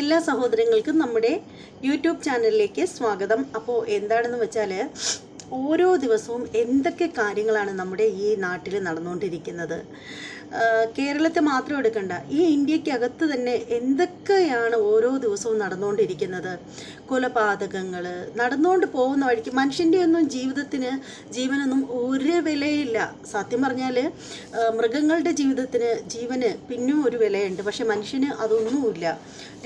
എല്ലാ സഹോദരങ്ങൾക്കും നമ്മുടെ യൂട്യൂബ് ചാനലിലേക്ക് സ്വാഗതം. അപ്പോൾ എന്താണെന്ന് വെച്ചാൽ ഓരോ ദിവസവും എന്തൊക്കെ കാര്യങ്ങളാണ് നമ്മുടെ ഈ നാട്ടിൽ നടന്നുകൊണ്ടിരിക്കുന്നത്? കേരളത്തെ മാത്രം എടുക്കണ്ട. ഈ ഇന്ത്യക്കകത്ത് തന്നെ എന്തൊക്കെയാണ് ഓരോ ദിവസവും നടന്നുകൊണ്ടിരിക്കുന്നത്? കൊലപാതകങ്ങൾ നടന്നുകൊണ്ട് പോകുന്ന വഴിക്ക് മനുഷ്യന്റെ ഒന്നും ജീവിതത്തിന് ജീവനൊന്നും ഒരു വിലയില്ല. സത്യം പറഞ്ഞാൽ മൃഗങ്ങളുടെ ജീവിതത്തിന് ജീവന് പിന്നും ഒരു വിലയുണ്ട്. പക്ഷെ മനുഷ്യന് അതൊന്നുമില്ല.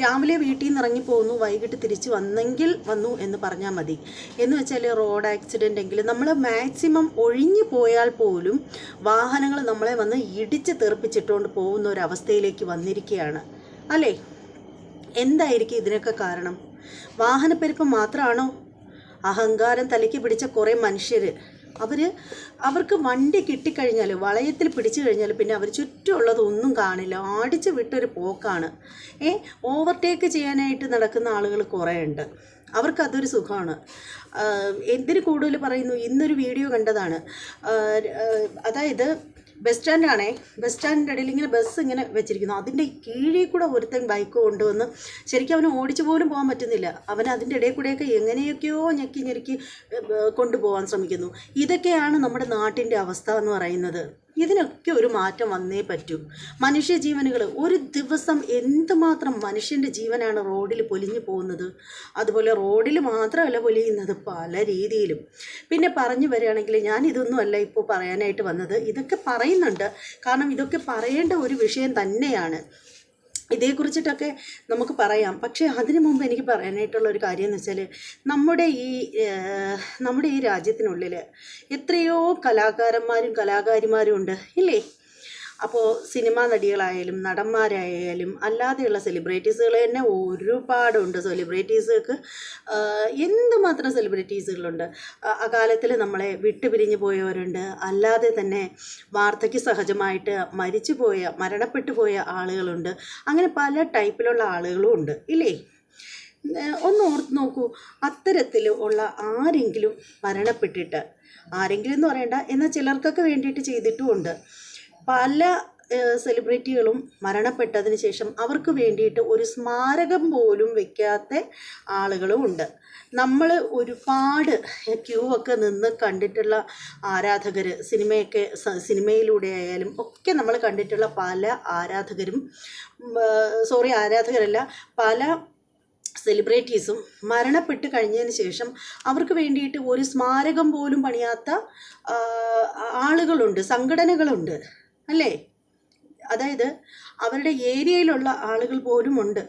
രാവിലെ വീട്ടിൽ നിന്ന് ഇറങ്ങി പോകുന്നു വൈകിട്ട് തിരിച്ച് വന്നെങ്കിൽ വന്നു എന്ന് പറഞ്ഞാൽ മതി. എന്ന് വെച്ചാൽ റോഡ് ആക്സിഡന്റ് എങ്കിലും നമ്മൾ മാക്സിമം ഒഴിഞ്ഞു പോയാൽ പോലും വാഹനങ്ങൾ നമ്മളെ വന്ന് ഇടിച്ച് തെറിപ്പിച്ചിട്ടുകൊണ്ട് പോകുന്ന ഒരു അവസ്ഥയിലേക്ക് വന്നിരിക്കുകയാണ്. അല്ലേ? എന്തായിരിക്കും ഇതിനൊക്കെ കാരണം? വാഹനപ്പെരുപ്പം മാത്രമാണോ അഹങ്കാരം തലയ്ക്ക് പിടിച്ച കുറേ മനുഷ്യർ അവർ അവർക്ക് വണ്ടി കിട്ടിക്കഴിഞ്ഞാൽ വളയത്തിൽ പിടിച്ചു കഴിഞ്ഞാൽ പിന്നെ അവർ ചുറ്റുമുള്ളത് ഒന്നും കാണില്ല. ആടിച്ച് വിട്ടൊരു പോക്കാണ്. ഏ? ഓവർടേക്ക് ചെയ്യാനായിട്ട് നടക്കുന്ന ആളുകൾ കുറേ ഉണ്ട് അവർക്ക് അതൊരു സുഖമാണ് എന്തിന് കൂടുതൽ പറയുന്നു? ഇന്നൊരു വീഡിയോ കണ്ടതാണ്. അതായത് ബസ് സ്റ്റാൻഡാണേ ബസ് സ്റ്റാൻഡിന്റെ ഇടയിൽ ഇങ്ങനെ ബസ് ഇങ്ങനെ വെച്ചിരിക്കുന്നു. അതിന്റെ കീഴിൽ കൂടെ ഒരുത്തൻ ബൈക്ക് കൊണ്ടുവന്ന് ശരിക്കും അവന് ഓടിച്ചു പോലും പോകാൻ പറ്റുന്നില്ല. അവൻ അതിന്റെ ഇടയിൽ കൂടെയൊക്കെ എങ്ങനെയൊക്കെയോ ഞെക്കി ഞെരുക്കി കൊണ്ടുപോകാൻ ശ്രമിക്കുന്നു. ഇതൊക്കെയാണ് നമ്മുടെ നാട്ടിന്റെ അവസ്ഥ എന്ന് പറയുന്നത്. ഇതിനൊക്കെ ഒരു മാറ്റം വന്നേ പറ്റൂ. മനുഷ്യ ജീവനുകൾ ഒരു ദിവസം എന്തുമാത്രം മനുഷ്യന്റെ ജീവനാണ് റോഡിൽ പൊലിഞ്ഞു പോകുന്നത്? അതുപോലെ റോഡിൽ മാത്രമല്ല പൊലിയുന്നത് പല രീതിയിലും. പിന്നെ പറഞ്ഞു വരികയാണെങ്കിൽ ഞാൻ ഇതൊന്നുമല്ല ഇപ്പോൾ പറയാനായിട്ട് വന്നത്. ഇതൊക്കെ പറയുന്നുണ്ട്. കാരണം ഇതൊക്കെ പറയേണ്ട ഒരു വിഷയം തന്നെയാണ്. ഇതേക്കുറിച്ചിട്ടൊക്കെ നമുക്ക് പറയാം. പക്ഷേ അതിനു മുമ്പ് എനിക്ക് പറയാനായിട്ടുള്ള ഒരു കാര്യം എന്ന് വെച്ചാൽ നമ്മുടെ ഈ നമ്മുടെ ഈ രാജ്യത്തിനുള്ളിൽ എത്രയോ കലാകാരന്മാരും കലാകാരിമാരും ഉണ്ട്. ഇല്ലേ? അപ്പോൾ സിനിമാ നടികളായാലും നടന്മാരായാലും അല്ലാതെയുള്ള സെലിബ്രിറ്റീസുകൾ തന്നെ ഒരുപാടുണ്ട്. സെലിബ്രിറ്റീസുകൾക്ക് എന്തുമാത്രം സെലിബ്രിറ്റീസുകളുണ്ട് അകാലത്തിൽ നമ്മളെ വിട്ടുപിരിഞ്ഞു പോയവരുണ്ട്. അല്ലാതെ തന്നെ വാർദ്ധക്യ സഹജമായിട്ട് മരിച്ചു പോയ മരണപ്പെട്ടു പോയ ആളുകളുണ്ട്. അങ്ങനെ പല ടൈപ്പിലുള്ള ആളുകളും ഉണ്ട്. ഇല്ലേ? ഒന്ന് ഓർത്ത് നോക്കൂ. അത്തരത്തിൽ ഉള്ള ആരെങ്കിലും മരണപ്പെട്ടിട്ട് ആരെങ്കിലും എന്ന് പറയണ്ട എന്നാൽ ചിലർക്കൊക്കെ വേണ്ടിയിട്ട് ചെയ്തിട്ടുമുണ്ട് പല സെലിബ്രിറ്റികളും മരണപ്പെട്ടതിന് ശേഷം അവർക്ക് വേണ്ടിയിട്ട് ഒരു സ്മാരകം പോലും വെക്കാത്ത ആളുകളും ഉണ്ട്. നമ്മൾ ഒരുപാട് ക്യൂ ഒക്കെ നിന്ന് കണ്ടിട്ടുള്ള ആരാധകർ സിനിമയൊക്കെ സിനിമയിലൂടെ ആയാലും ഒക്കെ നമ്മൾ കണ്ടിട്ടുള്ള പല ആരാധകരും സോറി ആരാധകരല്ല പല സെലിബ്രിറ്റീസും മരണപ്പെട്ട് കഴിഞ്ഞതിന് ശേഷം അവർക്ക് വേണ്ടിയിട്ട് ഒരു സ്മാരകം പോലും പണിയാത്ത ആളുകളുണ്ട് സംഘടനകളുണ്ട്. അല്ലേ? അതായത് അവരുടെ ഏരിയയിലുള്ള ആളുകൾ പോലും ഉണ്ട്.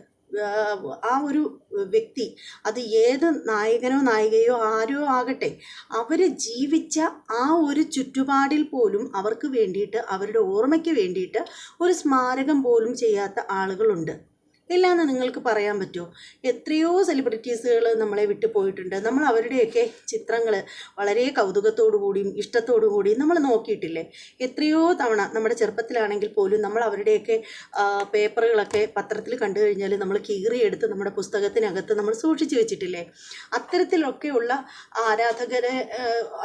ആ, ഒരു വ്യക്തി അത് ഏത് നായകനോ നായികയോ ആരോ ആകട്ടെ അവർ ജീവിച്ച ആ ഒരു ചുറ്റുപാടിൽ പോലും അവർക്ക് വേണ്ടിയിട്ട് അവരുടെ ഓർമ്മയ്ക്ക് വേണ്ടിയിട്ട് ഒരു സ്മാരകം പോലും ചെയ്യാത്ത ആളുകളുണ്ട്. ഇല്ലാന്ന് നിങ്ങൾക്ക് പറയാൻ പറ്റുമോ? എത്രയോ സെലിബ്രിറ്റീസുകൾ നമ്മളെ വിട്ടു പോയിട്ടുണ്ട്. നമ്മൾ അവരുടെയൊക്കെ ചിത്രങ്ങൾ വളരെ കൗതുകത്തോടു കൂടിയും ഇഷ്ടത്തോടു കൂടിയും നമ്മൾ നോക്കിയിട്ടില്ലേ? എത്രയോ തവണ നമ്മുടെ ചെറുപ്പത്തിലാണെങ്കിൽ പോലും നമ്മൾ അവരുടെയൊക്കെ പേപ്പറുകളൊക്കെ പത്രത്തിൽ കണ്ടു കഴിഞ്ഞാൽ നമ്മൾ കീറിയെടുത്ത് നമ്മുടെ പുസ്തകത്തിനകത്ത് നമ്മൾ സൂക്ഷിച്ചു വെച്ചിട്ടില്ലേ? അത്തരത്തിലൊക്കെയുള്ള ആരാധകരെ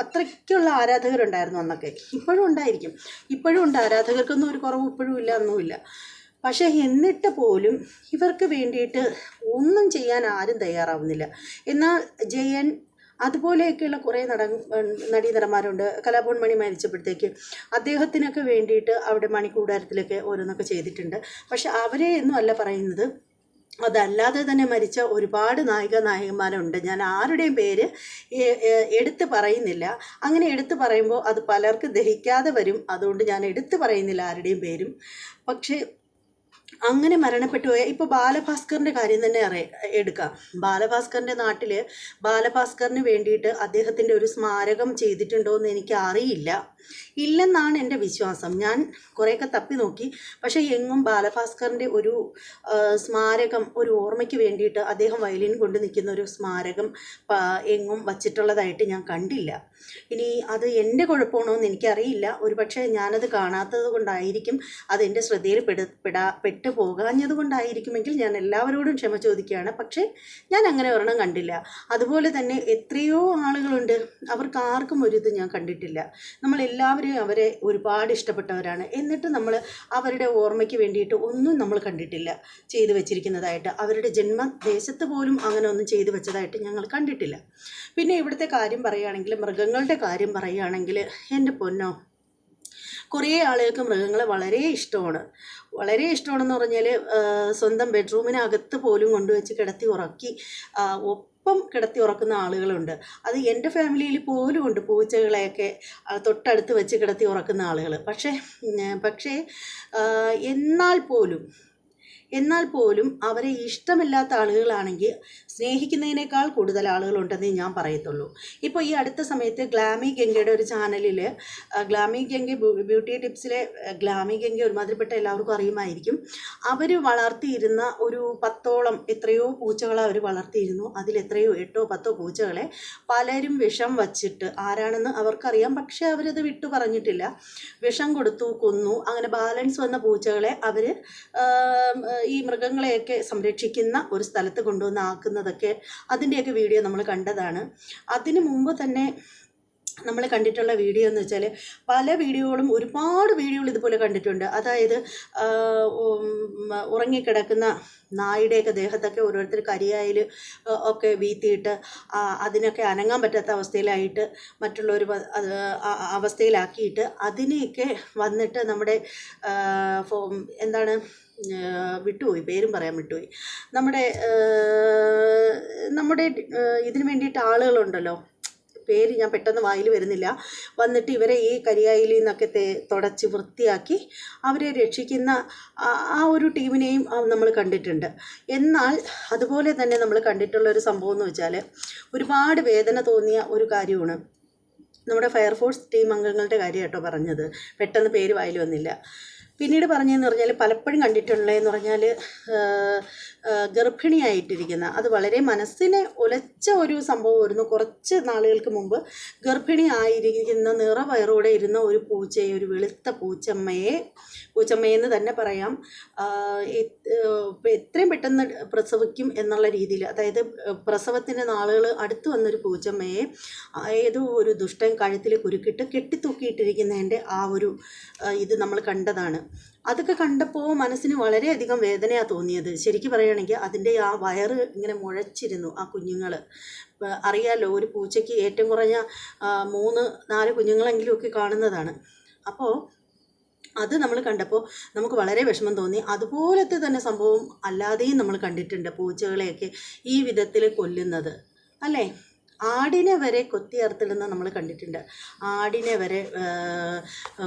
അത്രയ്ക്കുള്ള ആരാധകരുണ്ടായിരുന്നു അന്നൊക്കെ. ഇപ്പോഴും ഉണ്ടായിരിക്കും. ഇപ്പോഴും ഉണ്ട്. ആരാധകർക്കൊന്നും ഒരു കുറവ് ഇപ്പോഴും ഇല്ല ഒന്നുമില്ല. പക്ഷേ എന്നിട്ട് പോലും ഇവർക്ക് വേണ്ടിയിട്ട് ഒന്നും ചെയ്യാൻ ആരും തയ്യാറാവുന്നില്ല. എന്നാൽ ജയൻ അതുപോലെയൊക്കെയുള്ള കുറേ നട നടീനടന്മാരുണ്ട്. കലാഭവൻ മണി മരിച്ചപ്പോഴത്തേക്ക് അദ്ദേഹത്തിനൊക്കെ വേണ്ടിയിട്ട് അവിടെ മണിക്കൂടാരത്തിലൊക്കെ ഓരോന്നൊക്കെ ചെയ്തിട്ടുണ്ട്. പക്ഷെ അവരെ ഒന്നും അല്ല പറയുന്നത്. അതല്ലാതെ തന്നെ മരിച്ച ഒരുപാട് നായിക നായകന്മാരുണ്ട്. ഞാൻ ആരുടെയും പേര് എടുത്ത് പറയുന്നില്ല. അങ്ങനെ എടുത്ത് പറയുമ്പോൾ അത് പലർക്ക് ദഹിക്കാതെ വരും. അതുകൊണ്ട് ഞാൻ എടുത്ത് പറയുന്നില്ല ആരുടെയും പേരും. പക്ഷേ അങ്ങനെ മരണപ്പെട്ടു പോയ ഇപ്പോൾ ബാലഭാസ്കറിന്റെ കാര്യം തന്നെ അറിയ എടുക്കാം. ബാലഭാസ്കറിന്റെ നാട്ടിൽ ബാലഭാസ്കറിന് വേണ്ടിയിട്ട് അദ്ദേഹത്തിന്റെ ഒരു സ്മാരകം ചെയ്തിട്ടുണ്ടോ എന്ന് എനിക്ക് അറിയില്ല ഇല്ലെന്നാണ് എന്റെ വിശ്വാസം. ഞാൻ കുറേയൊക്കെ തപ്പി നോക്കി. പക്ഷേ എങ്ങും ബാലഭാസ്കറിന്റെ ഒരു സ്മാരകം ഒരു ഓർമ്മയ്ക്ക് വേണ്ടിയിട്ട് അദ്ദേഹം വയലിൻ കൊണ്ട് നിൽക്കുന്ന ഒരു സ്മാരകം എങ്ങും വച്ചിട്ടുള്ളതായിട്ട് ഞാൻ കണ്ടില്ല. ഇനി അത് എന്റെ കുഴപ്പമാണോ എന്ന് എനിക്കറിയില്ല. ഒരു പക്ഷേ ഞാനത് കാണാത്തത് കൊണ്ടായിരിക്കും അതെന്റെ ശ്രദ്ധയിൽ പെട പെടാ പെട്ടു പോകാഞ്ഞത് കൊണ്ടായിരിക്കുമെങ്കിൽ ഞാൻ എല്ലാവരോടും ക്ഷമ ചോദിക്കുകയാണ്. പക്ഷേ ഞാൻ അങ്ങനെ ഒരെണ്ണം കണ്ടില്ല. അതുപോലെ തന്നെ എത്രയോ ആളുകളുണ്ട്. അവർക്ക് ആർക്കും ഒരു ഇത് ഞാൻ കണ്ടിട്ടില്ല. നമ്മൾ എല്ലാവരും അവരെ ഒരുപാട് ഇഷ്ടപ്പെട്ടവരാണ്. എന്നിട്ട് നമ്മൾ അവരുടെ ഓർമ്മയ്ക്ക് വേണ്ടിയിട്ട് ഒന്നും നമ്മൾ കണ്ടിട്ടില്ല ചെയ്തു വെച്ചിരിക്കുന്നതായിട്ട്. അവരുടെ ജന്മദേശത്ത് പോലും അങ്ങനെ ഒന്നും ചെയ്തു വെച്ചതായിട്ട് ഞങ്ങൾ കണ്ടിട്ടില്ല. പിന്നെ ഇവിടുത്തെ കാര്യം പറയുകയാണെങ്കിൽ മൃഗങ്ങളുടെ കാര്യം പറയുകയാണെങ്കിൽ എന്റെ പൊന്നോ കുറേ ആളുകൾക്ക് മൃഗങ്ങളെ വളരെ ഇഷ്ടമാണ്. വളരെ ഇഷ്ടമാണെന്ന് പറഞ്ഞാൽ സ്വന്തം ബെഡ്റൂമിനകത്ത് പോലും കൊണ്ടുവച്ച് കിടത്തി ഉറക്കി ഒപ്പം കിടത്തി ഉറക്കുന്ന ആളുകളുണ്ട്. അത് എന്റെ ഫാമിലിയിൽ പോലും ഉണ്ട്. പൂച്ചകളെയൊക്കെ തൊട്ടടുത്ത് വെച്ച് കിടത്തി ഉറക്കുന്ന ആളുകൾ പക്ഷേ പക്ഷേ എന്നാൽ പോലും എന്നാൽ പോലും അവരെ ഇഷ്ടമില്ലാത്ത ആളുകളാണെങ്കിൽ സ്നേഹിക്കുന്നതിനേക്കാൾ കൂടുതൽ ആളുകളുണ്ടെന്നേ ഞാൻ പറയത്തുള്ളൂ. ഇപ്പോൾ ഈ അടുത്ത സമയത്ത് ഗ്ലാമി ഗംഗയുടെ ഒരു ചാനലിൽ ഗ്ലാമി ഗംഗ ബ്യൂട്ടി ടിപ്സിലെ ഗ്ലാമി ഗംഗ ഒരുമാതിരിപ്പെട്ട എല്ലാവർക്കും അറിയുമായിരിക്കും. അവർ വളർത്തിയിരുന്ന ഒരു പത്തോളം എത്രയോ പൂച്ചകളെ അവർ വളർത്തിയിരുന്നു. അതിൽ എത്രയോ എട്ടോ പത്തോ പൂച്ചകളെ പലരും വിഷം വച്ചിട്ട് ആരാണെന്ന് അവർക്കറിയാം. പക്ഷേ അവരത് വിട്ടു പറഞ്ഞിട്ടില്ല. വിഷം കൊടുത്തു കൊന്നു. അങ്ങനെ ബാലൻസ് വന്ന പൂച്ചകളെ അവർ ഈ മൃഗങ്ങളെയൊക്കെ സംരക്ഷിക്കുന്ന ഒരു സ്ഥലത്ത് കൊണ്ടുവന്ന് ആക്കുന്നതൊക്കെ അതിന്റെയൊക്കെ വീഡിയോ നമ്മൾ കണ്ടതാണ്. അതിനു മുമ്പ് തന്നെ നമ്മൾ കണ്ടിട്ടുള്ള വീഡിയോ എന്ന് വെച്ചാൽ പല വീഡിയോകളും ഒരുപാട് വീഡിയോകൾ ഇതുപോലെ കണ്ടിട്ടുണ്ട്. അതായത് ഉറങ്ങിക്കിടക്കുന്ന നായുടെയൊക്കെ ദേഹത്തൊക്കെ ഓരോരുത്തർ കരിയായിൽ ഒക്കെ വീത്തിയിട്ട് അതിനൊക്കെ അനങ്ങാൻ പറ്റാത്ത അവസ്ഥയിലായിട്ട് മറ്റുള്ളവർ അവസ്ഥയിലാക്കിയിട്ട് അതിനെയൊക്കെ വന്നിട്ട് നമ്മുടെ എന്താണ് വിട്ടുപോയി പേരും പറയാൻ വിട്ടുപോയി. നമ്മുടെ നമ്മുടെ ഇതിന് വേണ്ടിയിട്ട് ആളുകളുണ്ടല്ലോ. പേര് ഞാൻ പെട്ടെന്ന് വായിൽ വരുന്നില്ല. വന്നിട്ട് ഇവരെ ഈ കരിയായിൽ നിന്നൊക്കെ തേ തുടച്ച് വൃത്തിയാക്കി അവരെ രക്ഷിക്കുന്ന ആ- ആ ഒരു ടീമിനെയും നമ്മൾ കണ്ടിട്ടുണ്ട്. എന്നാൽ അതുപോലെ തന്നെ നമ്മൾ കണ്ടിട്ടുള്ള ഒരു സംഭവം എന്ന് വെച്ചാൽ ഒരുപാട് വേദന തോന്നിയ ഒരു കാര്യമാണ്. നമ്മുടെ ഫയർഫോഴ്സ് ടീം അംഗങ്ങളുടെ കാര്യം കേട്ടോ പറഞ്ഞത്. പെട്ടെന്ന് പേര് വായിൽ വന്നില്ല. പിന്നീട് പറഞ്ഞതെന്ന് പറഞ്ഞാൽ പലപ്പോഴും കണ്ടിട്ടുള്ളതെന്ന് പറഞ്ഞാൽ ഗർഭിണിയായിട്ടിരിക്കുന്ന അത് വളരെ മനസ്സിനെ ഉലച്ച ഒരു സംഭവമായിരുന്നു കുറച്ച് നാളുകൾക്ക് മുമ്പ് ഗർഭിണിയായിരിക്കുന്ന നിറവയറോടെ ഇരുന്ന ഒരു പൂച്ചയെ ഒരു വെളുത്ത പൂച്ചമ്മയെ പൂച്ചമ്മയെന്ന് തന്നെ പറയാം. എത്രയും പെട്ടെന്ന് പ്രസവിക്കും എന്നുള്ള രീതിയിൽ അതായത് പ്രസവത്തിന്റെ നാളുകൾ അടുത്ത് വന്നൊരു പൂച്ചമ്മയെ ഏതോ ഒരു ദുഷ്ടൻ കഴുത്തിൽ കുരുക്കിട്ട് കെട്ടിത്തൂക്കിയിട്ടിരിക്കുന്നതിന്റെ ആ ഒരു ഇത് നമ്മൾ കണ്ടതാണ്. അതൊക്കെ കണ്ടപ്പോൾ മനസ്സിന് വളരെയധികം വേദനയാണ് തോന്നിയത്. ശരിക്കും പറയുകയാണെങ്കിൽ അതിന്റെ ആ വയറ് ഇങ്ങനെ മുഴച്ചിരുന്നു ആ കുഞ്ഞുങ്ങൾ അറിയാലോ ഒരു പൂച്ചയ്ക്ക് ഏറ്റവും കുറഞ്ഞ മൂന്ന് നാല് കുഞ്ഞുങ്ങളെങ്കിലും ഒക്കെ കാണുന്നതാണ്. അപ്പോൾ അത് നമ്മൾ കണ്ടപ്പോൾ നമുക്ക് വളരെ വിഷമം തോന്നി. അതുപോലത്തെ തന്നെ സംഭവം അല്ലാതെയും നമ്മൾ കണ്ടിട്ടുണ്ട് പൂച്ചകളെയൊക്കെ ഈ വിധത്തിൽ കൊല്ലുന്നത്. അല്ലേ? ആടിനെ വരെ കൊത്തിയർത്തിടുന്ന നമ്മൾ കണ്ടിട്ടുണ്ട്. ആടിനെ വരെ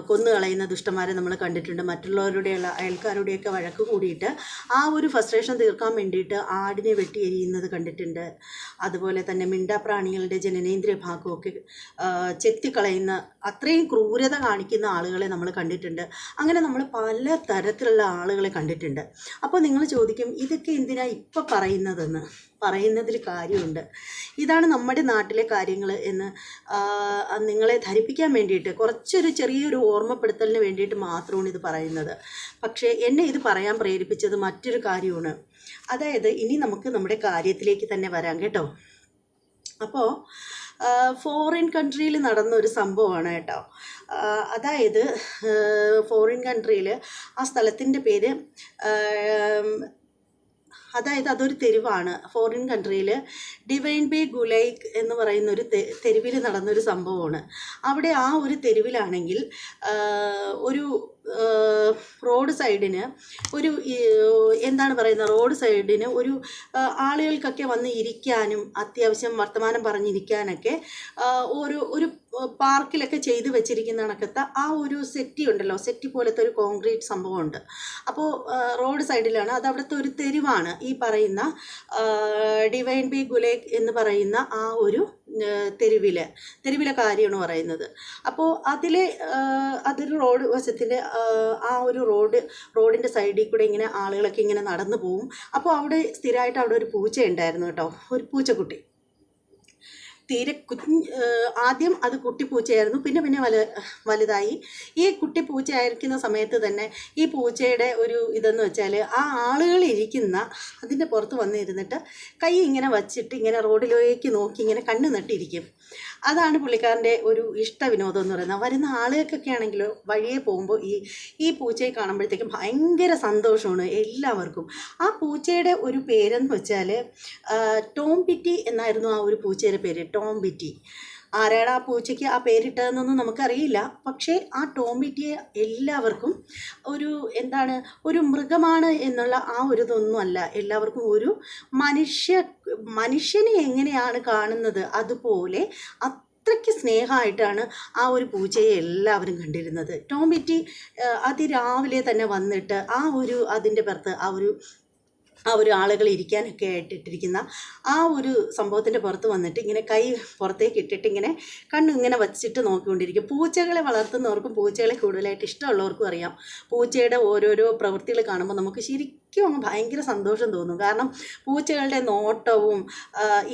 കൊന്നു കളയുന്ന ദുഷ്ടന്മാരെ നമ്മൾ കണ്ടിട്ടുണ്ട്. മറ്റുള്ളവരുടെയുള്ള അയൽക്കാരുടെയൊക്കെ വഴക്ക് കൂടിയിട്ട് ആ ഒരു ഫ്രസ്ട്രേഷൻ തീർക്കാൻ വേണ്ടിയിട്ട് ആടിനെ വെട്ടി എരിയുന്നത് കണ്ടിട്ടുണ്ട്. അതുപോലെ തന്നെ മിണ്ടാപ്രാണികളുടെ ജനനേന്ദ്രിയ ഭാഗമൊക്കെ ചെത്തിക്കളയുന്ന അത്രയും ക്രൂരത കാണിക്കുന്ന ആളുകളെ നമ്മൾ കണ്ടിട്ടുണ്ട്. അങ്ങനെ നമ്മൾ പല തരത്തിലുള്ള ആളുകളെ കണ്ടിട്ടുണ്ട്. അപ്പോൾ നിങ്ങൾ ചോദിക്കും ഇതൊക്കെ എന്തിനാണ് ഇപ്പോൾ പറയുന്നതെന്ന്? പറയുന്നതിൽ കാര്യമുണ്ട്. ഇതാണ് നമ്മുടെ നാട്ടിലെ കാര്യങ്ങൾ എന്ന് നിങ്ങളെ ധരിപ്പിക്കാൻ വേണ്ടിയിട്ട് കുറച്ചൊരു ചെറിയൊരു ഓർമ്മപ്പെടുത്തലിന് വേണ്ടിയിട്ട് മാത്രമാണ് ഇത് പറയുന്നത്. പക്ഷേ എന്നെ ഇത് പറയാൻ പ്രേരിപ്പിച്ചത് മറ്റൊരു കാര്യമാണ്. അതായത് ഇനി നമുക്ക് നമ്മുടെ കാര്യത്തിലേക്ക് തന്നെ വരാം കേട്ടോ. അപ്പോൾ ഫോറിൻ കൺട്രിയിൽ നടന്ന ഒരു സംഭവമാണ് കേട്ടോ. അതായത് ഫോറിൻ കൺട്രിയിൽ ആ സ്ഥലത്തിന്റെ പേര് അതായത് അതൊരു തെരുവാണ്. ഫോറിൻ കൺട്രിയിൽ ഡിവൈൻ ബേ ഗുലൈക്ക് എന്ന് പറയുന്ന ഒരു തെരുവിൽ നടന്നൊരു സംഭവമാണ്. അവിടെ ആ ഒരു തെരുവിലാണെങ്കിൽ ഒരു റോഡ് സൈഡിന് ഒരു എന്താണ് പറയുന്നത്? റോഡ് സൈഡിന് ഒരു ആളുകൾക്കൊക്കെ വന്ന് ഇരിക്കാനും അത്യാവശ്യം വർത്തമാനം പറഞ്ഞിരിക്കാനൊക്കെ ഒരു ഒരു പാർക്കിലൊക്കെ ചെയ്ത് വെച്ചിരിക്കുന്ന കണക്കത്തെ ആ ഒരു സെറ്റി ഉണ്ടല്ലോ സെറ്റി പോലത്തെ ഒരു കോൺക്രീറ്റ് സംഭവമുണ്ട്. അപ്പോൾ റോഡ് സൈഡിലാണ് അത് അവിടുത്തെ ഒരു തെരുവാണ്. ഈ പറയുന്ന ഡിവൈൻ ബി ഗുലേക്ക് എന്ന് പറയുന്ന ആ ഒരു തെരുവിൽ തെരുവിലെ കാര്യമാണ് പറയുന്നത്. അപ്പോൾ അതിലെ അതൊരു റോഡ് വശത്തിന്റെ ആ ഒരു റോഡ് റോഡിന്റെ സൈഡിൽ കൂടെ ഇങ്ങനെ ആളുകളൊക്കെ ഇങ്ങനെ നടന്നു പോവും. അപ്പോൾ അവിടെ സ്ഥിരമായിട്ട് അവിടെ ഒരു പൂച്ച ഉണ്ടായിരുന്നു കേട്ടോ ഒരു പൂച്ചക്കുട്ടി. തീരെ കുഞ്ഞ് ആദ്യം അത് കുട്ടിപ്പൂച്ചയായിരുന്നു. പിന്നെ പിന്നെ വല വലുതായി. ഈ കുട്ടിപ്പൂച്ചയായിരിക്കുന്ന സമയത്ത് തന്നെ ഈ പൂച്ചയുടെ ഒരു ഇതെന്ന് വെച്ചാൽ ആ ആളുകൾ ഇരിക്കുന്ന അതിന്റെ പുറത്ത് വന്നിരുന്നിട്ട് കൈ ഇങ്ങനെ വച്ചിട്ട് ഇങ്ങനെ റോഡിലേക്ക് നോക്കി ഇങ്ങനെ കണ്ണ് നട്ടിരിക്കും. അതാണ് പുള്ളിക്കാരന്റെ ഒരു ഇഷ്ട വിനോദം എന്ന് പറയുന്നത്. വരുന്ന ആളുകൾക്കൊക്കെ ആണെങ്കിലോ വഴിയെ പോകുമ്പോൾ ഈ ഈ പൂച്ചയെ കാണുമ്പോഴത്തേക്കും ഭയങ്കര സന്തോഷമാണ് എല്ലാവർക്കും. ആ പൂച്ചയുടെ ഒരു പേരെന്ന് വെച്ചാൽ ടോം പിറ്റി എന്നായിരുന്നു ആ ഒരു പൂച്ചയുടെ പേര് ടോം പിറ്റി ആരാണ് ആ പൂച്ചയ്ക്ക് ആ പേരിട്ടതെന്നൊന്നും നമുക്കറിയില്ല. പക്ഷേ ആ ടോമിറ്റിയെ എല്ലാവർക്കും ഒരു എന്താണ് ഒരു മൃഗമാണ് എന്നുള്ള ആ ഒരു ഇതൊന്നും അല്ല. എല്ലാവർക്കും ഒരു മനുഷ്യ മനുഷ്യനെ എങ്ങനെയാണ് കാണുന്നത് അതുപോലെ അത്രയ്ക്ക് സ്നേഹമായിട്ടാണ് ആ ഒരു പൂച്ചയെ എല്ലാവരും കണ്ടിരുന്നത്. ടോമിറ്റി അതിരാവിലെ തന്നെ വന്നിട്ട് ആ ഒരു അതിന്റെ പുറത്ത് ആ ഒരു ആ ഒരു ആളുകൾ ഇരിക്കാനൊക്കെ ആയിട്ട് ഇട്ടിരിക്കുന്ന ആ ഒരു സംഭവത്തിന്റെ പുറത്ത് വന്നിട്ട് ഇങ്ങനെ കൈ പുറത്തേക്ക് ഇട്ടിട്ട് ഇങ്ങനെ കണ്ണു ഇങ്ങനെ വച്ചിട്ട് നോക്കിക്കൊണ്ടിരിക്കും. പൂച്ചകളെ വളർത്തുന്നവർക്കും പൂച്ചകളെ കൂടുതലായിട്ട് ഇഷ്ടമുള്ളവർക്കും അറിയാം. പൂച്ചയുടെ ഓരോരോ പ്രവൃത്തികൾ കാണുമ്പോൾ നമുക്ക് ശരിക്കും അങ്ങ് ഭയങ്കര സന്തോഷം തോന്നും. കാരണം പൂച്ചകളുടെ നോട്ടവും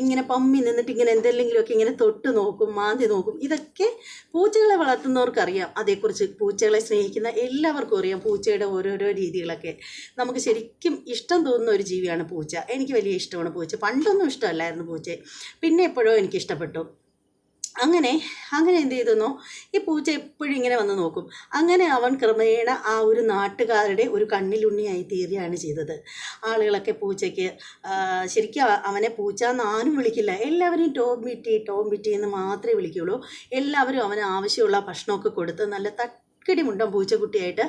ഇങ്ങനെ പമ്മി നിന്നിട്ട് ഇങ്ങനെ എന്തെങ്കിലുമൊക്കെ ഇങ്ങനെ തൊട്ട് നോക്കും മാന്തി നോക്കും ഇതൊക്കെ പൂച്ചകളെ വളർത്തുന്നവർക്കറിയാം. അതേക്കുറിച്ച് പൂച്ചകളെ സ്നേഹിക്കുന്ന എല്ലാവർക്കും അറിയാം പൂച്ചയുടെ ഓരോരോ രീതികളൊക്കെ. നമുക്ക് ശരിക്കും ഇഷ്ടം തോന്നുന്ന ഒരു ജീവിയാണ് പൂച്ച. എനിക്ക് വലിയ ഇഷ്ടമാണ് പൂച്ച. പണ്ടൊന്നും ഇഷ്ടമല്ലായിരുന്നു പൂച്ചയെ. പിന്നെ എപ്പോഴോ എനിക്ക് ഇഷ്ടപ്പെട്ടു. അങ്ങനെ അങ്ങനെ എന്ത് ചെയ്തെന്നോ ഈ പൂച്ച എപ്പോഴും ഇങ്ങനെ വന്ന് നോക്കും. അങ്ങനെ അവൻ ക്രമേണ ആ ഒരു നാട്ടുകാരുടെ ഒരു കണ്ണിലുണ്ണിയായി തീരുകയാണ് ചെയ്തത്. ആളുകളൊക്കെ പൂച്ചയ്ക്ക് ശരിക്കും അവനെ പൂച്ച എന്ന് ആരും വിളിക്കില്ല. എല്ലാവരും ടോം ബിറ്റി ടോം ബിറ്റി എന്ന് മാത്രമേ വിളിക്കുള്ളൂ എല്ലാവരും അവന് ആവശ്യമുള്ള ഭക്ഷണമൊക്കെ കൊടുത്ത് നല്ല തക്കടി മുണ്ടം പൂച്ചക്കുട്ടിയായിട്ട്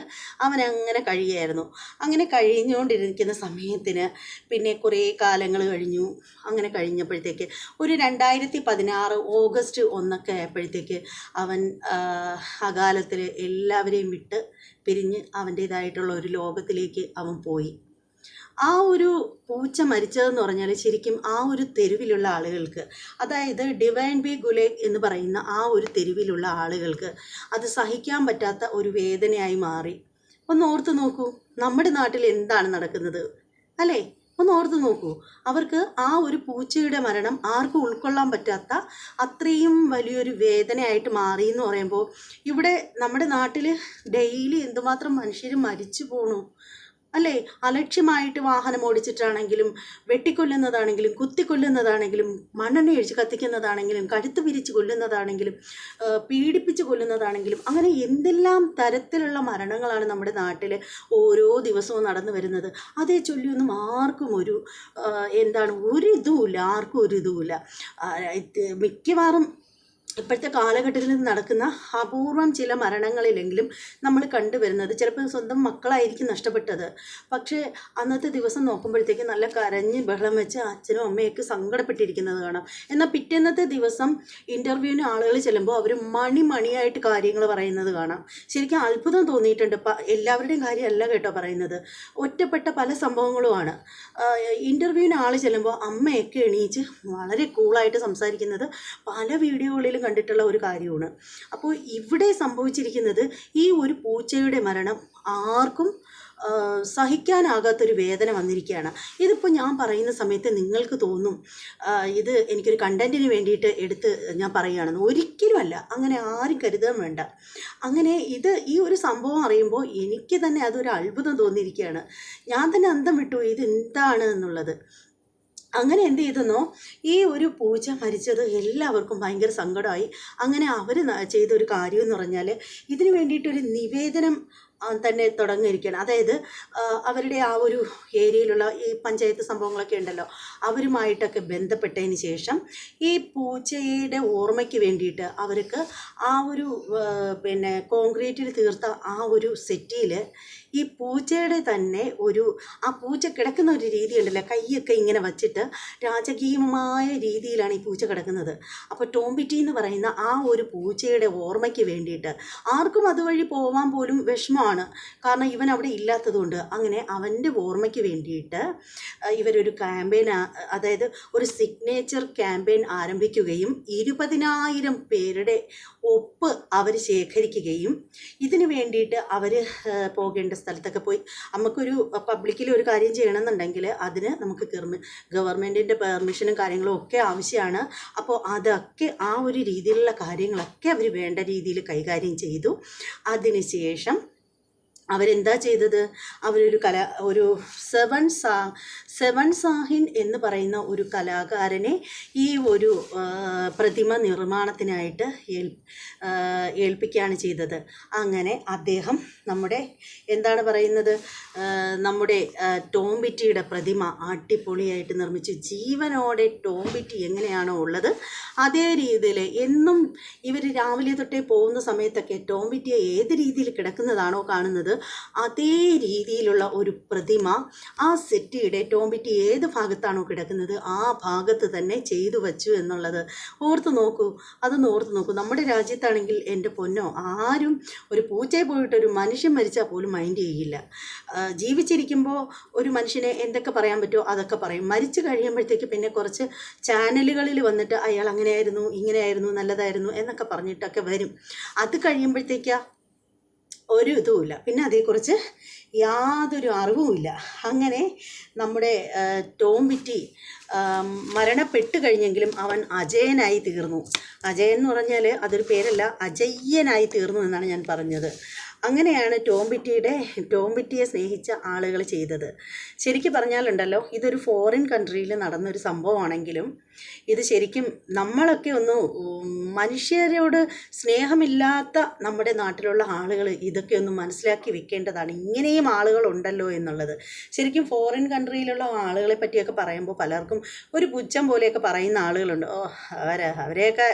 അവൻ അങ്ങനെ കഴിയായിരുന്നു. അങ്ങനെ കഴിഞ്ഞുകൊണ്ടിരിക്കുന്ന സമയത്തിന് പിന്നെ കുറേ കാലങ്ങൾ കഴിഞ്ഞു. അങ്ങനെ കഴിഞ്ഞപ്പോഴത്തേക്ക് ഒരു രണ്ടായിരത്തി പതിനാറ് ഓഗസ്റ്റ് ഒന്നൊക്കെ ആയപ്പോഴത്തേക്ക് അവൻ അകാലത്തിൽ എല്ലാവരെയും വിട്ട് പിരിഞ്ഞ് അവന്റേതായിട്ടുള്ള ഒരു ലോകത്തിലേക്ക് അവൻ പോയി. ആ ഒരു പൂച്ച മരിച്ചതെന്ന് പറഞ്ഞാൽ ശരിക്കും ആ ഒരു തെരുവിലുള്ള ആളുകൾക്ക് അതായത് ഡിവൈൻ ബി ഗുലേഗ് എന്ന് പറയുന്ന ആ ഒരു തെരുവിലുള്ള ആളുകൾക്ക് അത് സഹിക്കാൻ പറ്റാത്ത ഒരു വേദനയായി മാറി. ഒന്ന് ഓർത്ത് നോക്കൂ നമ്മുടെ നാട്ടിൽ എന്താണ് നടക്കുന്നത്? അല്ലേ? ഒന്ന് ഓർത്ത് നോക്കൂ അവർക്ക് ആ ഒരു പൂച്ചയുടെ മരണം ആർക്കും ഉൾക്കൊള്ളാൻ പറ്റാത്ത അത്രയും വലിയൊരു വേദനയായിട്ട് മാറി എന്ന് പറയുമ്പോൾ ഇവിടെ നമ്മുടെ നാട്ടിൽ ഡെയിലി എന്തുമാത്രം മനുഷ്യർ മരിച്ചു പോണു? അല്ലേ? അലക്ഷ്യമായിട്ട് വാഹനം ഓടിച്ചിട്ടാണെങ്കിലും വെട്ടിക്കൊല്ലുന്നതാണെങ്കിലും കുത്തിക്കൊല്ലുന്നതാണെങ്കിലും മണ്ണെണ്ണ ഒഴിച്ച് കത്തിക്കുന്നതാണെങ്കിലും കഴുത്ത് പിരിച്ച് കൊല്ലുന്നതാണെങ്കിലും പീഡിപ്പിച്ച് കൊല്ലുന്നതാണെങ്കിലും അങ്ങനെ എന്തെല്ലാം തരത്തിലുള്ള മരണങ്ങളാണ് നമ്മുടെ നാട്ടിൽ ഓരോ ദിവസവും നടന്നു വരുന്നത്. അതേ ചൊല്ലിയൊന്നും ആർക്കും ഒരു എന്താണ് ഒരു ഇതുമില്ല ആർക്കും ഒരു ഇതുമില്ല മിക്കവാറും ഇപ്പോഴത്തെ കാലഘട്ടത്തിൽ നടക്കുന്ന അപൂർവം ചില മരണങ്ങളിലെങ്കിലും നമ്മൾ കണ്ടുവരുന്നത് ചിലപ്പോൾ സ്വന്തം മക്കളായിരിക്കും നഷ്ടപ്പെട്ടത്. പക്ഷേ അന്നത്തെ ദിവസം നോക്കുമ്പോഴത്തേക്ക് നല്ല കരഞ്ഞ് ബഹളം വെച്ച് അച്ഛനും അമ്മയൊക്കെ സങ്കടപ്പെട്ടിരിക്കുന്നത് കാണാം. എന്നാൽ പിറ്റേന്നത്തെ ദിവസം ഇന്റർവ്യൂവിന് ആളുകൾ ചെല്ലുമ്പോൾ അവർ മണി മണിയായിട്ട് കാര്യങ്ങൾ പറയുന്നത് കാണാം. ശരിക്കും അത്ഭുതം തോന്നിയിട്ടുണ്ട്. എല്ലാവരുടെയും കാര്യമല്ല കേട്ടോ പറയുന്നത്. ഒറ്റപ്പെട്ട പല സംഭവങ്ങളുമാണ്. ഇന്റർവ്യൂവിന് ആൾ ചെല്ലുമ്പോൾ അമ്മയൊക്കെ എണീച്ച് വളരെ കൂളായിട്ട് സംസാരിക്കുന്നത് പല വീഡിയോകളിലും കണ്ടിട്ടുള്ള ഒരു കാര്യമാണ്. അപ്പോൾ ഇവിടെ സംഭവിച്ചിരിക്കുന്നത് ഈ ഒരു പൂച്ചയുടെ മരണം ആർക്കും സഹിക്കാനാകാത്തൊരു വേദന വന്നിരിക്കുകയാണ്. ഇതിപ്പോൾ ഞാൻ പറയുന്ന സമയത്ത് നിങ്ങൾക്ക് തോന്നും ഇത് എനിക്കൊരു കണ്ടന്റിന് വേണ്ടിയിട്ട് എടുത്ത് ഞാൻ പറയുകയാണെന്ന്. ഒരിക്കലുമല്ല അങ്ങനെ ആരും കരുതാൻ വേണ്ട. അങ്ങനെ ഇത് ഈ ഒരു സംഭവം അറിയുമ്പോൾ എനിക്ക് തന്നെ അതൊരു അത്ഭുതം തോന്നിയിരിക്കുകയാണ്. ഞാൻ തന്നെ അന്തം വിട്ടു. ഇത് എന്താണ് എന്നുള്ളത്? അങ്ങനെ എന്ത് ചെയ്തെന്നോ ഈ ഒരു പൂച്ച മരിച്ചത് എല്ലാവർക്കും ഭയങ്കര സങ്കടമായി. അങ്ങനെ അവർ ചെയ്ത ഒരു കാര്യം എന്ന് പറഞ്ഞാൽ ഇതിനു വേണ്ടിയിട്ടൊരു നിവേദനം തന്നെ തുടങ്ങിയിരിക്കുകയാണ്. അതായത് അവരുടെ ആ ഒരു ഏരിയയിലുള്ള ഈ പഞ്ചായത്ത് സംഭവങ്ങളൊക്കെ ഉണ്ടല്ലോ അവരുമായിട്ടൊക്കെ ബന്ധപ്പെട്ടതിന് ശേഷം ഈ പൂച്ചയുടെ ഓർമ്മയ്ക്ക് വേണ്ടിയിട്ട് അവർക്ക് ആ ഒരു പിന്നെ കോൺക്രീറ്റിൽ തീർത്ത ആ ഒരു സെറ്റിയിൽ ഈ പൂച്ചയുടെ തന്നെ ഒരു ആ പൂജ കിടക്കുന്ന ഒരു രീതി ഉണ്ടല്ലോ? കൈയൊക്കെ ഇങ്ങനെ വച്ചിട്ട് രാജകീയമായ രീതിയിലാണ് ഈ പൂജ കിടക്കുന്നത്. അപ്പോൾ ടോംബിറ്റി എന്ന് പറയുന്ന ആ ഒരു പൂച്ചയുടെ ഓർമ്മയ്ക്ക് വേണ്ടിയിട്ട് ആർക്കും അതുവഴി പോവാൻ പോലും വിഷമമാണ്. കാരണം ഇവൻ അവിടെ ഇല്ലാത്തതുകൊണ്ട് അങ്ങനെ അവന്റെ ഓർമ്മയ്ക്ക് വേണ്ടിയിട്ട് ഇവരൊരു ക്യാമ്പയിൻ അതായത് ഒരു സിഗ്നേച്ചർ ക്യാമ്പയിൻ ആരംഭിക്കുകയും ഇരുപതിനായിരം പേരുടെ ഒപ്പ് അവർ ശേഖരിക്കുകയും ഇതിനു വേണ്ടിയിട്ട് അവർ പോകേണ്ട സ്ഥലത്തൊക്കെ പോയി നമുക്കൊരു പബ്ലിക്കിൽ ഒരു കാര്യം ചെയ്യണമെന്നുണ്ടെങ്കിൽ അതിന് നമുക്ക് ഗവൺമെന്റിന്റെ പെർമിഷനും കാര്യങ്ങളും ഒക്കെ ആവശ്യമാണ്. അപ്പോൾ അതൊക്കെ ആ ഒരു രീതിയിലുള്ള കാര്യങ്ങളൊക്കെ അവർ വേണ്ട രീതിയിൽ കൈകാര്യം ചെയ്തു. അതിനുശേഷം അവരെന്താ ചെയ്തത്? അവരൊരു കല ഒരു സെവൻ സാ സെവൻ സാഹിൻ എന്ന് പറയുന്ന ഒരു കലാകാരനെ ഈ ഒരു പ്രതിമ നിർമ്മാണത്തിനായിട്ട് ഏൽ ഏൽപ്പിക്കുകയാണ് ചെയ്തത്. അങ്ങനെ അദ്ദേഹം നമ്മുടെ എന്താണ് പറയുന്നത്? നമ്മുടെ ടോംബിറ്റിയുടെ പ്രതിമ അടിപൊളിയായിട്ട് നിർമ്മിച്ചു ജീവനോടെ ടോംബിറ്റി എങ്ങനെയാണോ ഉള്ളത് അതേ രീതിയിൽ എന്നും ഇവർ രാവിലെ തൊട്ടേ പോകുന്ന സമയത്തൊക്കെ ടോംബിറ്റിയെ ഏത് രീതിയിൽ കിടക്കുന്നതാണോ കാണുന്നത് അതേ രീതിയിലുള്ള ഒരു പ്രതിമ ആ സെറ്റിയുടെ ടോംബിറ്റി ഏത് ഭാഗത്താണോ കിടക്കുന്നത് ആ ഭാഗത്ത് തന്നെ ചെയ്തു വച്ചു എന്നുള്ളത് ഓർത്ത് നോക്കൂ. അതൊന്ന് ഓർത്ത് നോക്കൂ. നമ്മുടെ രാജ്യത്താണെങ്കിൽ എന്റെ പൊന്നോ ആരും ഒരു പൂച്ചയെ പോയിട്ട് ഒരു മനുഷ്യൻ മരിച്ചാൽ പോലും മൈൻഡ് ചെയ്യില്ല. ജീവിച്ചിരിക്കുമ്പോൾ ഒരു മനുഷ്യനെ എന്തൊക്കെ പറയാൻ പറ്റുമോ അതൊക്കെ പറയും. മരിച്ചു കഴിയുമ്പോഴത്തേക്ക് പിന്നെ കുറച്ച് ചാനലുകളിൽ വന്നിട്ട് അയാൾ അങ്ങനെയായിരുന്നു ഇങ്ങനെയായിരുന്നു നല്ലതായിരുന്നു എന്നൊക്കെ പറഞ്ഞിട്ടൊക്കെ വരും. അത് കഴിയുമ്പോഴത്തേക്കാ ഒരു ഇതുമില്ല പിന്നെ അതേക്കുറിച്ച് യാതൊരു അറിവുമില്ല അങ്ങനെ നമ്മുടെ ടോം ആ, മരണപ്പെട്ട് കഴിഞ്ഞെങ്കിലും അവൻ അജയനായി തീർന്നു. അജയൻ എന്ന് പറഞ്ഞാൽ അതൊരു പേരല്ല അജയ്യനായി തീർന്നു എന്നാണ് ഞാൻ പറഞ്ഞത്. അങ്ങനെയാണ് ടോംബിറ്റിയുടെ ടോംബിറ്റിയെ സ്നേഹിച്ച ആളുകൾ ചെയ്തത്. ശരിക്കും പറഞ്ഞാലുണ്ടല്ലോ ഇതൊരു ഫോറിൻ കൺട്രിയിൽ നടന്നൊരു സംഭവമാണെങ്കിലും ഇത് ശരിക്കും നമ്മളൊക്കെ ഒന്ന് മനുഷ്യരോട് സ്നേഹമില്ലാത്ത നമ്മുടെ നാട്ടിലുള്ള ആളുകൾ ഇതൊക്കെ ഒന്ന് മനസ്സിലാക്കി വെക്കേണ്ടതാണ്. ഇങ്ങനെയും ആളുകളുണ്ടല്ലോ എന്നുള്ളത്. ശരിക്കും ഫോറിൻ കൺട്രിയിലുള്ള ആളുകളെ പറ്റിയൊക്കെ പറയുമ്പോൾ പലർക്കും ഒരു പുച്ഛം പോലെയൊക്കെ പറയുന്ന ആളുകളുണ്ട്. ഓ അവരെ അവരെയൊക്കെ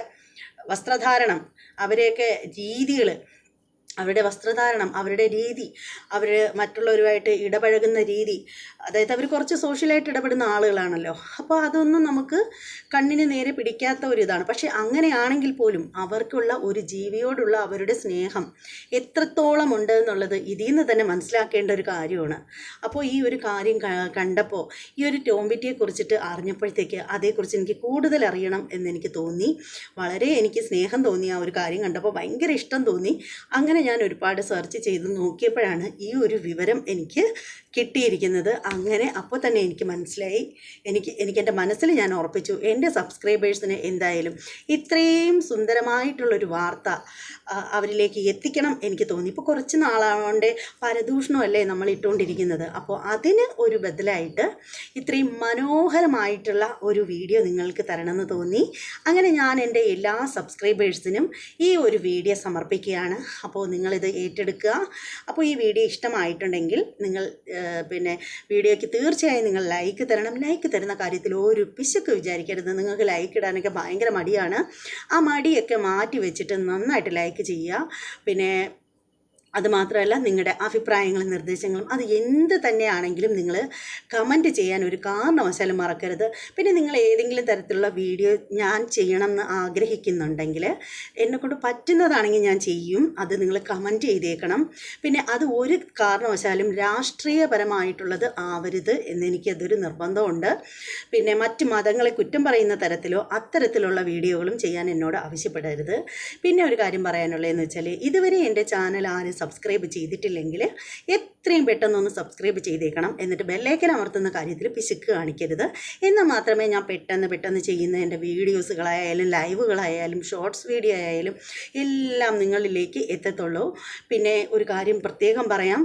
വസ്ത്രധാരണം അവരെയൊക്കെ രീതികൾ അവരുടെ വസ്ത്രധാരണം അവരുടെ രീതി അവർ മറ്റുള്ളവരുമായിട്ട് ഇടപഴകുന്ന രീതി അതായത് അവർ കുറച്ച് സോഷ്യലായിട്ട് ഇടപെടുന്ന ആളുകളാണല്ലോ. അപ്പോൾ അതൊന്നും നമുക്ക് കണ്ണിന് നേരെ പിടിക്കാത്ത ഒരു ഇതാണ്. പക്ഷേ അങ്ങനെയാണെങ്കിൽ പോലും അവർക്കുള്ള ഒരു ജീവിയോടുള്ള അവരുടെ സ്നേഹം എത്രത്തോളം ഉണ്ട് എന്നുള്ളത് ഇതിൽ നിന്ന് തന്നെ മനസ്സിലാക്കേണ്ട ഒരു കാര്യമാണ്. അപ്പോൾ ഈ ഒരു കാര്യം കണ്ടപ്പോൾ ഈ ഒരു ടോംബിറ്റിയെ കുറിച്ചിട്ട് അറിഞ്ഞപ്പോഴത്തേക്ക് അതേക്കുറിച്ച് എനിക്ക് കൂടുതൽ അറിയണം എന്നെനിക്ക് തോന്നി. വളരെ എനിക്ക് സ്നേഹം തോന്നി ആ ഒരു കാര്യം കണ്ടപ്പോൾ ഭയങ്കര ഇഷ്ടം തോന്നി. അങ്ങനെ ഞാൻ ഒരുപാട് സെർച്ച് ചെയ്ത് നോക്കിയപ്പോഴാണ് ഈ ഒരു വിവരം എനിക്ക് കിട്ടിയിരിക്കുന്നത്. അങ്ങനെ അപ്പോൾ തന്നെ എനിക്ക് മനസ്സിലായി. എനിക്ക് എനിക്ക് എന്റെ മനസ്സിൽ ഞാൻ ഉറപ്പിച്ചു. എന്റെ സബ്സ്ക്രൈബേഴ്സിന് എന്തായാലും ഇത്രയും സുന്ദരമായിട്ടുള്ളൊരു വാർത്ത അവരിലേക്ക് എത്തിക്കണം എനിക്ക് തോന്നി. ഇപ്പോൾ കുറച്ച് നാളാകൊണ്ട് പരദൂഷണമല്ലേ നമ്മൾ ഇട്ടുകൊണ്ടിരിക്കുന്നത്. അപ്പോൾ അതിന് ഒരു ബദലായിട്ട് ഇത്രയും മനോഹരമായിട്ടുള്ള ഒരു വീഡിയോ നിങ്ങൾക്ക് തരണമെന്ന് തോന്നി. അങ്ങനെ ഞാൻ എന്റെ എല്ലാ സബ്സ്ക്രൈബേഴ്സിനും ഈ ഒരു വീഡിയോ സമർപ്പിക്കുകയാണ്. അപ്പോൾ നിങ്ങളിത് ഏറ്റെടുക്കുക. അപ്പോൾ ഈ വീഡിയോ ഇഷ്ടമായിട്ടുണ്ടെങ്കിൽ നിങ്ങൾ പിന്നെ വീഡിയോയ്ക്ക് തീർച്ചയായും നിങ്ങൾ ലൈക്ക് തരണം. ലൈക്ക് തരുന്ന കാര്യത്തിൽ ഒരു പിശക്ക് വിചാരിക്കരുത്. നിങ്ങൾക്ക് ലൈക്ക് ഇടാനൊക്കെ ഭയങ്കര മടിയാണ്. ആ മടിയൊക്കെ മാറ്റി വെച്ചിട്ട് നന്നായിട്ട് ലൈക്ക് ചെയ്യുക. പിന്നെ അതുമാത്രമല്ല നിങ്ങളുടെ അഭിപ്രായങ്ങളും നിർദ്ദേശങ്ങളും അത് എന്ത് തന്നെയാണെങ്കിലും നിങ്ങൾ കമന്റ് ചെയ്യാൻ ഒരു കാരണവശാലും മറക്കരുത്. പിന്നെ നിങ്ങൾ ഏതെങ്കിലും തരത്തിലുള്ള വീഡിയോ ഞാൻ ചെയ്യണം എന്ന് ആഗ്രഹിക്കുന്നുണ്ടെങ്കിൽ എന്നെക്കൊണ്ട് പറ്റുന്നതാണെങ്കിൽ ഞാൻ ചെയ്യും. അത് നിങ്ങൾ കമന്റ് ചെയ്തേക്കണം. പിന്നെ അത് ഒരു കാരണവശാലും രാഷ്ട്രീയപരമായിട്ടുള്ളത് ആവരുത് എന്നെനിക്കതൊരു നിർബന്ധമുണ്ട്. പിന്നെ മറ്റ് മതങ്ങളെ കുറ്റം പറയുന്ന തരത്തിലോ അത്തരത്തിലുള്ള വീഡിയോകളും ചെയ്യാൻ എന്നോട് ആവശ്യപ്പെടരുത്. പിന്നെ ഒരു കാര്യം പറയാനുള്ളതെന്ന് വെച്ചാൽ ഇതുവരെ എന്റെ ചാനൽ ആരും സബ്സ്ക്രൈബ് ചെയ്തിട്ടില്ലെങ്കിൽ എത്രയും പെട്ടെന്നൊന്ന് സബ്സ്ക്രൈബ് ചെയ്തേക്കണം. എന്നിട്ട് ബെല്ലൈക്കൻ അമർത്തുന്ന കാര്യത്തിൽ പിശുക്ക് കാണിക്കരുത്. എന്നാൽ മാത്രമേ ഞാൻ പെട്ടെന്ന് പെട്ടെന്ന് ചെയ്യുന്ന എന്റെ വീഡിയോസുകളായാലും ലൈവുകളായാലും ഷോർട്സ് വീഡിയോ ആയാലും എല്ലാം നിങ്ങളിലേക്ക് എത്തത്തുള്ളൂ. പിന്നെ ഒരു കാര്യം പ്രത്യേകം പറയാം.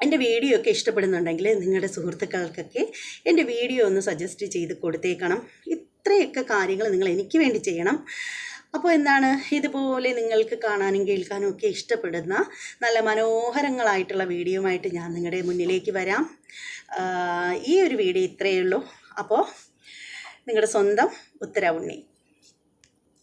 എന്റെ വീഡിയോ ഒക്കെ ഇഷ്ടപ്പെടുന്നുണ്ടെങ്കിൽ നിങ്ങളുടെ സുഹൃത്തുക്കൾക്കൊക്കെ എന്റെ വീഡിയോ ഒന്ന് സജസ്റ്റ് ചെയ്ത് കൊടുത്തേക്കണം. ഇത്രയൊക്കെ കാര്യങ്ങൾ നിങ്ങൾ എനിക്ക് വേണ്ടി ചെയ്യണം. അപ്പോൾ എന്താണ്? ഇതുപോലെ നിങ്ങൾക്ക് കാണാനും കേൾക്കാനും ഒക്കെ ഇഷ്ടപ്പെടുന്ന നല്ല മനോഹരങ്ങളായിട്ടുള്ള വീഡിയോയുമായിട്ട് ഞാൻ നിങ്ങളുടെ മുന്നിലേക്ക് വരാം. ഈ ഒരു വീഡിയോ ഇത്രയേ ഉള്ളൂ. അപ്പോൾ നിങ്ങളുടെ സ്വന്തം ഉത്തര ഉണ്ണി